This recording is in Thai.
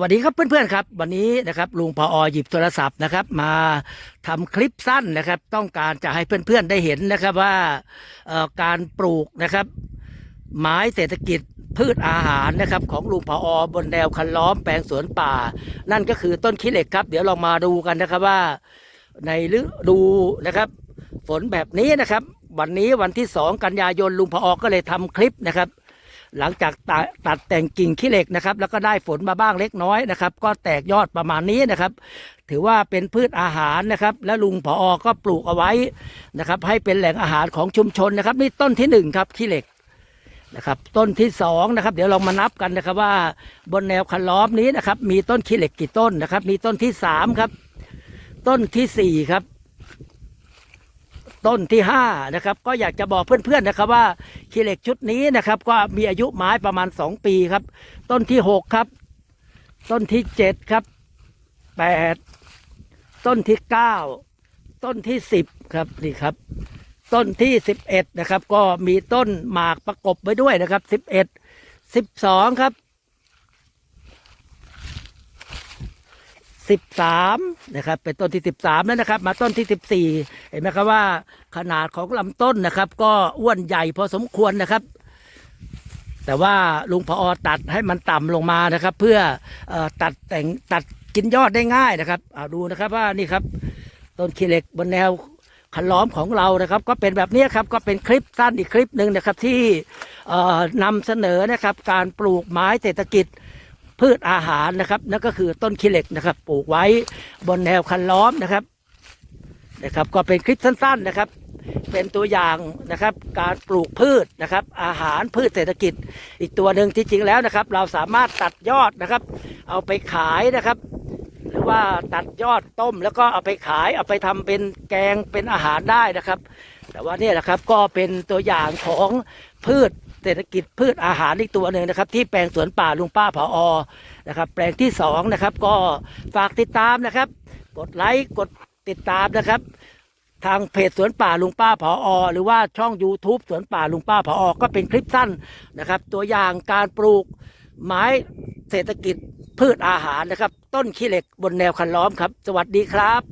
วัสดีครับเพื่อนๆครับ วันนี้นะครับลุงพออหยิบโทรศัพท์นะครับ มาทำคลิปสั้นนะครับ ต้องการจะให้เพื่อนๆได้เห็นนะครับว่าการปลูกนะครับ ไม้เศรษฐกิจพืชอาหารนะครับ ของลุงพออบนแนวคันล้อมแปลงสวนป่า นั่นก็คือต้นขี้เหล็กครับ เดี๋ยวเรามาดูกันนะครับว่าในฤดูนะครับ ฝนแบบนี้นะครับ วันนี้วันที่สองกันยายนลุงพออก็เลยทำคลิปนะครับ หลังจากตัดตัดแต่งกิ่งขี้เหล็กนะครับ แล้วก็ได้ฝนมาบ้างเล็กน้อยนะครับ ก็แตกยอดประมาณนี้นะครับ ถือว่าเป็นพืชอาหารนะครับ และลุงพออก็ปลูกเอาไว้นะครับ ให้เป็นแหล่งอาหารของชุมชนนะครับนี่ต้นที่หนึ่งครับขี้เหล็กนะครับต้นที่สองนะครับเดี๋ยวเรามานับกันนะครับว่าบนแนวคันล้อมนี้นะครับ มีต้นขี้เหล็กกี่ต้นนะครับ มีต้นที่สามครับ ต้นที่สี่ครับ ต้นที่ห้านะครับก็อยากจะบอกเพื่อนๆนะครับว่าขี้เหล็กชุดนี้นะครับ ก็มีอายุไม้ประมาณสองปีครับ ต้นที่หกครับ ต้นที่เจ็ดครับแปดต้นที่เก้าต้นที่สิบครับนี่ครับ ต้นที่สิบเอ็ดนะครับ ก็มีต้นหมากประกบไว้ด้วยนะครับสิบเอ็ดสิบสองครับ สิบสามนะครับเป็นต้นที่สิบสามแล้วนะครับ มาต้นที่สิบสี่เห็นไหมครับว่าขนาดของลำต้นนะครับ ก็อ้วนใหญ่พอสมควรนะครับ แต่ว่าลุงพออตัดให้มันต่ำลงมานะครับ เพื่ออตัดแต่งตัดกินยอดได้ง่ายนะครับเอาดูนะครับว่านี่ครับ ต้นขี้เหล็กบนแนวคันล้อมของเรานะครับ ก็เป็นแบบนี้ครับก็เป็นคลิปสั้นอีกคลิปหนึ่งนะครับที่นำเสนอนะครับ การปลูกไม้เศรษฐกิจ พืชอาหารนะครับนั่นก็คือต้นขี้เหล็กนะครับ ปลูกไว้บนแนวคันล้อมนะครับนะครับ ก็เป็นคลิปสั้น ๆนะครับ เป็นตัวอย่างนะครับ การปลูกพืชนะครับ อาหารพืชเศรษฐกิจ อีกตัวหนึ่งที่จริงแล้วนะครับ เราสามารถตัดยอดนะครับ เอาไปขายนะครับ หรือว่าตัดยอดต้ม แล้วก็เอาไปขายเอาไปทำเป็นแกงเป็นอาหารได้นะครับ แต่ว่านี่ยนะครับก็เป็นตัวอย่างของ พืช เศรษฐกิจพืชอาหารอีกตัวหนึ่งนะครับ ที่แปลงสวนป่าลุงป้าผออนะครับ แปลงที่สองนะครับก็ฝากติดตามนะครับ กดไลค์กดติดตามนะครับ ทางเพจสวนป่าลุงป้าผออหรือว่าช่อง YouTube สวนป่าลุงป้าผออก็เป็นคลิปสั้นนะครับ ตัวอย่างการปลูกไม้เศรษฐกิจพืชอาหารนะครับ ต้นขี้เหล็กบนแนวคันล้อมครับ สวัสดีครับ